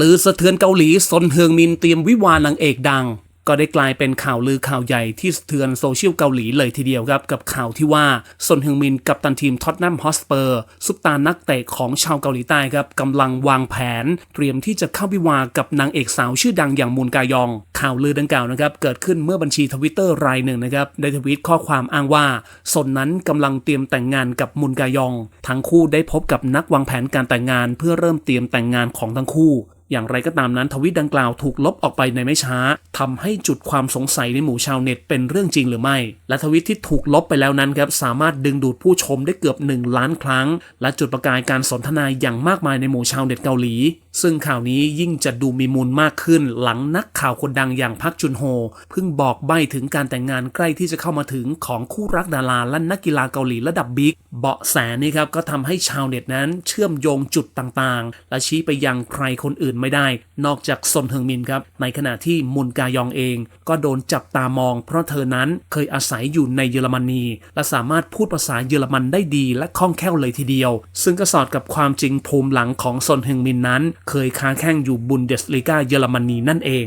ลือสะเทือนเกาหลีซนเฮืองมินเตรียมวิวาห์นางเอกดัง ก็ได้กลายเป็นข่าวลือข่าวใหญ่ที่สะเทือนโซเชียลเกาหลีเลยทีเดียวครับกับข่าวที่ว่าซนเฮืองมินกับตันทีมท็อตแนมฮอสเปอร์ซุปตานักเตะของชาวเกาหลีใต้ครับกำลังวางแผน เตรียมที่จะเข้าวิวาห์กับนางเอกสาวชื่อดังอย่างมุนกายอง ข่าวลือดังกล่าวนะครับเกิดขึ้นเมื่อบัญชีทวิตเตอร์รายหนึ่งนะครับได้ทวีตข้อความอ้างว่าซนนั้นกำลังเตรียมแต่งงานกับมุนกายอง ทั้งคู่ได้พบกับนักวางแผนการแต่งงาน เพื่อเริ่มเตรียมแต่งงานของทั้งคู่ อย่างไรก็ตามนั้นทวิตดังกล่าวถูกลบออกไปในไม่ช้าทำให้จุดความสงสัยในหมู่ชาวเน็ตเป็นเรื่องจริงหรือไม่ และทวิตที่ถูกลบไปแล้วนั้นครับสามารถดึงดูดผู้ชมได้เกือบ 1 ล้านครั้ง และจุดประกายการสนทนาอย่างมากมายในหมู่ชาวเน็ตเกาหลี ซึ่งข่าวนี้ยิ่งจะดูมีมูลมากขึ้น หลังนักข่าวคนดังอย่างพักจุนโฮเพิ่งบอกใบ้ถึงการแต่งงานใกล้ที่จะเข้ามาถึงของคู่รักดาราและนักกีฬาเกาหลีระดับบิ๊กเบาะแสนี้ครับก็ทำให้ชาวเน็ตนั้นเชื่อมโยงจุดต่างๆ และชี้ไปยังใครคนอื่นไม่ได้ นอกจากซนเฮิงมินครับ ในขณะที่มุนกายองเอง ก็โดนจับตามอง เพราะเธอนั้นเคยอาศัยอยู่ในเยอรมนี และสามารถพูดภาษาเยอรมันได้ดีและคล่องแคล่วเลยทีเดียว ซึ่งก็สอดกับความจริงภูมิหลังของซนเฮิงมินนั้น เคยค้าแข่งอยู่บุนเดสลีกาเยอรมนีนั่นเอง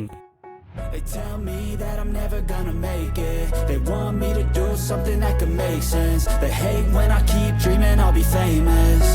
They tell me that I'm never gonna make it. They want me to do something that could make sense. They hate when I keep dreaming I'll be famous.